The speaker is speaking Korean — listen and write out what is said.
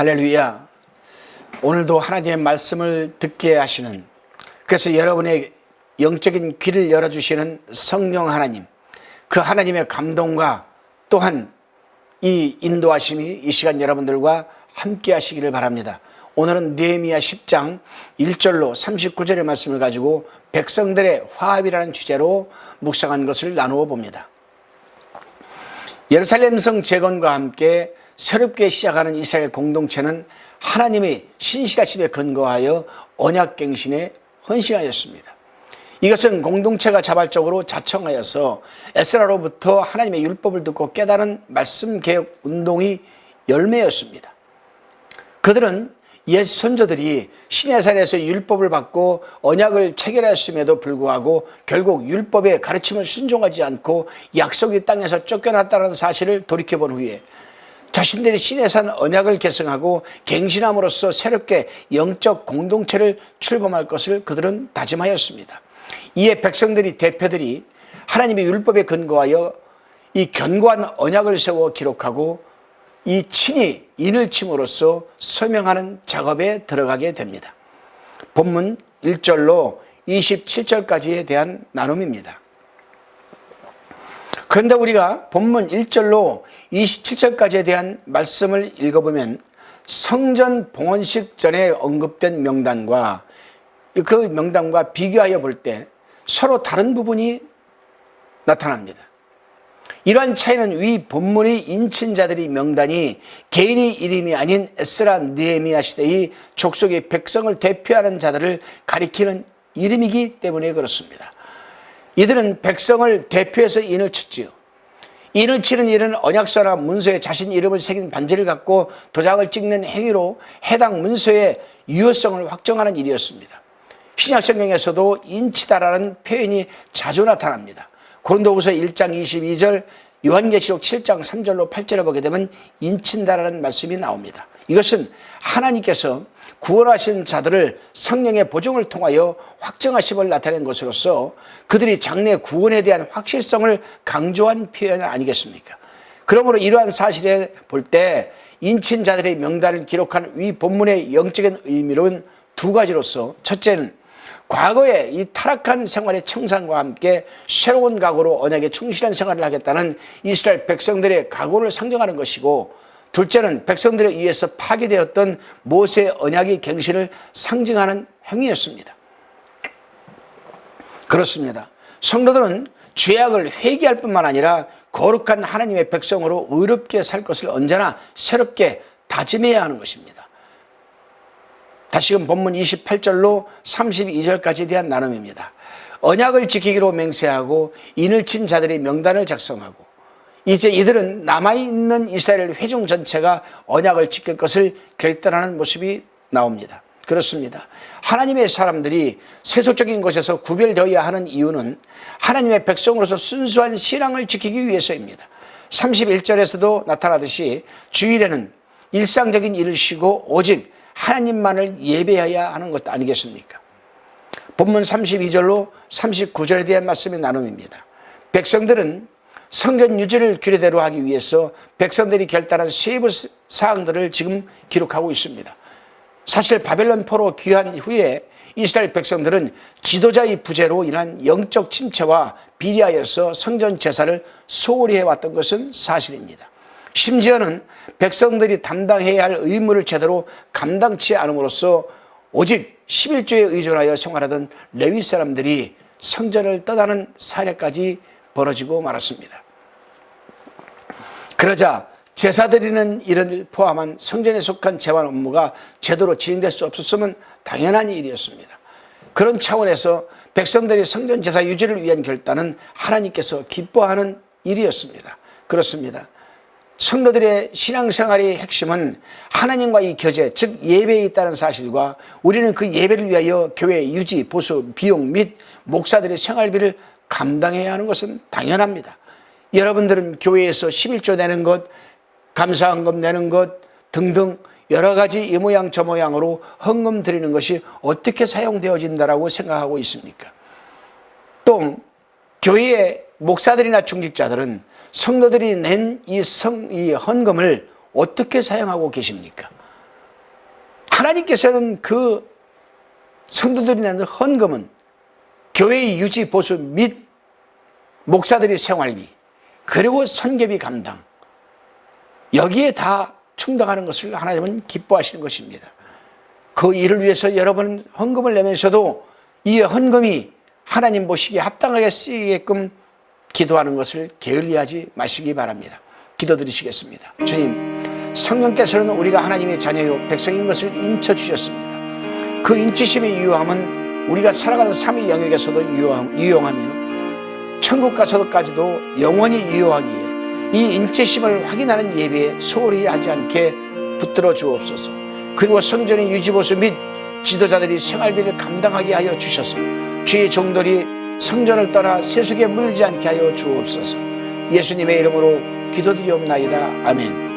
할렐루야. 오늘도 하나님의 말씀을 듣게 하시는 그래서 여러분의 영적인 귀를 열어주시는 성령 하나님 그 하나님의 감동과 또한 이 인도하심이 이 시간 여러분들과 함께 하시기를 바랍니다. 오늘은 느헤미야 10장 1절로 39절의 말씀을 가지고 백성들의 화합이라는 주제로 묵상한 것을 나누어 봅니다. 예루살렘 성 재건과 함께 새롭게 시작하는 이스라엘 공동체는 하나님의 신실하심에 근거하여 언약갱신에 헌신하였습니다. 이것은 공동체가 자발적으로 자청하여서 에스라로부터 하나님의 율법을 듣고 깨달은 말씀 개혁 운동이 열매였습니다. 그들은 옛 선조들이 시내산에서 율법을 받고 언약을 체결했음에도 불구하고 결국 율법의 가르침을 순종하지 않고 약속의 땅에서 쫓겨났다는 사실을 돌이켜본 후에 자신들이 시내산 언약을 계승하고 갱신함으로써 새롭게 영적 공동체를 출범할 것을 그들은 다짐하였습니다. 이에 백성들이 대표들이 하나님의 율법에 근거하여 이 견고한 언약을 세워 기록하고 이 친히 인을 침으로써 서명하는 작업에 들어가게 됩니다. 본문 1절로 27절까지에 대한 나눔입니다. 그런데 우리가 본문 1절로 27절까지에 대한 말씀을 읽어보면 성전 봉헌식 전에 언급된 명단과 그 명단과 비교하여 볼 때 서로 다른 부분이 나타납니다. 이러한 차이는 위 본문의 인친자들이 명단이 개인의 이름이 아닌 에스라 느헤미야 시대의 족속의 백성을 대표하는 자들을 가리키는 이름이기 때문에 그렇습니다. 이들은 백성을 대표해서 인을 쳤지요. 인을 치는 일은 언약서나 문서에 자신 이름을 새긴 반지를 갖고 도장을 찍는 행위로 해당 문서의 유효성을 확정하는 일이었습니다. 신약 성경에서도 인치다라는 표현이 자주 나타납니다. 고린도후서 1장 22절, 요한계시록 7장 3절로 8절을 보게 되면 인친다라는 말씀이 나옵니다. 이것은 하나님께서 구원하신 자들을 성령의 보증을 통하여 확정하심을 나타낸 것으로서 그들이 장래 구원에 대한 확실성을 강조한 표현 아니겠습니까? 그러므로 이러한 사실에 볼 때 인친자들의 명단을 기록한 위 본문의 영적인 의미로는 두 가지로서 첫째는 과거의 이 타락한 생활의 청산과 함께 새로운 각오로 언약에 충실한 생활을 하겠다는 이스라엘 백성들의 각오를 상정하는 것이고 둘째는 백성들에 의해서 파괴되었던 모세 언약의 갱신을 상징하는 행위였습니다. 그렇습니다. 성도들은 죄악을 회개할 뿐만 아니라 거룩한 하나님의 백성으로 의롭게 살 것을 언제나 새롭게 다짐해야 하는 것입니다. 다시금 본문 28절로 32절까지에 대한 나눔입니다. 언약을 지키기로 맹세하고 인을 친 자들의 명단을 작성하고 이제 이들은 남아있는 이스라엘 회중 전체가 언약을 지킬 것을 결단하는 모습이 나옵니다. 그렇습니다. 하나님의 사람들이 세속적인 것에서 구별되어야 하는 이유는 하나님의 백성으로서 순수한 신앙을 지키기 위해서입니다. 31절에서도 나타나듯이 주일에는 일상적인 일을 쉬고 오직 하나님만을 예배해야 하는 것 아니겠습니까? 본문 32절로 39절에 대한 말씀의 나눔입니다. 백성들은 성전 유지를 규례대로 하기 위해서 백성들이 결단한 세부 사항들을 지금 기록하고 있습니다. 사실 바벨론 포로 귀환 후에 이스라엘 백성들은 지도자의 부재로 인한 영적 침체와 비리하여서 성전 제사를 소홀히 해왔던 것은 사실입니다. 심지어는 백성들이 담당해야 할 의무를 제대로 감당치 않음으로써 오직 11조에 의존하여 생활하던 레위 사람들이 성전을 떠나는 사례까지 벌어지고 말았습니다. 그러자 제사 드리는 일을 포함한 성전에 속한 재반 업무가 제대로 진행될 수 없었으면 당연한 일이었습니다. 그런 차원에서 백성들이 성전 제사 유지를 위한 결단은 하나님께서 기뻐하는 일이었습니다. 그렇습니다. 성도들의 신앙생활의 핵심은 하나님과의 교제, 즉 예배에 있다는 사실과 우리는 그 예배를 위하여 교회 유지, 보수, 비용 및 목사들의 생활비를 감당해야 하는 것은 당연합니다. 여러분들은 교회에서 11조 내는 것, 감사헌금 내는 것 등등 여러 가지 이 모양 저 모양으로 헌금 드리는 것이 어떻게 사용되어진다라고 생각하고 있습니까? 또 교회의 목사들이나 중직자들은 성도들이 낸 이 성, 이 헌금을 어떻게 사용하고 계십니까? 하나님께서는 그 성도들이 내는 헌금은 교회의 유지 보수 및 목사들의 생활비 그리고 선교비 감당 여기에 다 충당하는 것을 하나님은 기뻐하시는 것입니다. 그 일을 위해서 여러분 헌금을 내면서도 이 헌금이 하나님 보시기에 합당하게 쓰이게끔 기도하는 것을 게을리하지 마시기 바랍니다. 기도드리시겠습니다. 주님, 성령께서는 우리가 하나님의 자녀요 백성인 것을 인쳐 주셨습니다. 그 인치심의 유효함은 우리가 살아가는 삶의 영역에서도 유효함, 유용하 며 천국 가서도까지도 영원히 유효하기에 이 인치심을 확인하는 예배에 소홀히 하지 않게 붙들어 주옵소서. 그리고 성전의 유지보수 및 지도자들이 생활비를 감당하게 하여 주셔서 주의 종들이 성전을 떠나 세속에 물지 않게 하여 주옵소서. 예수님의 이름으로 기도드리옵나이다. 아멘.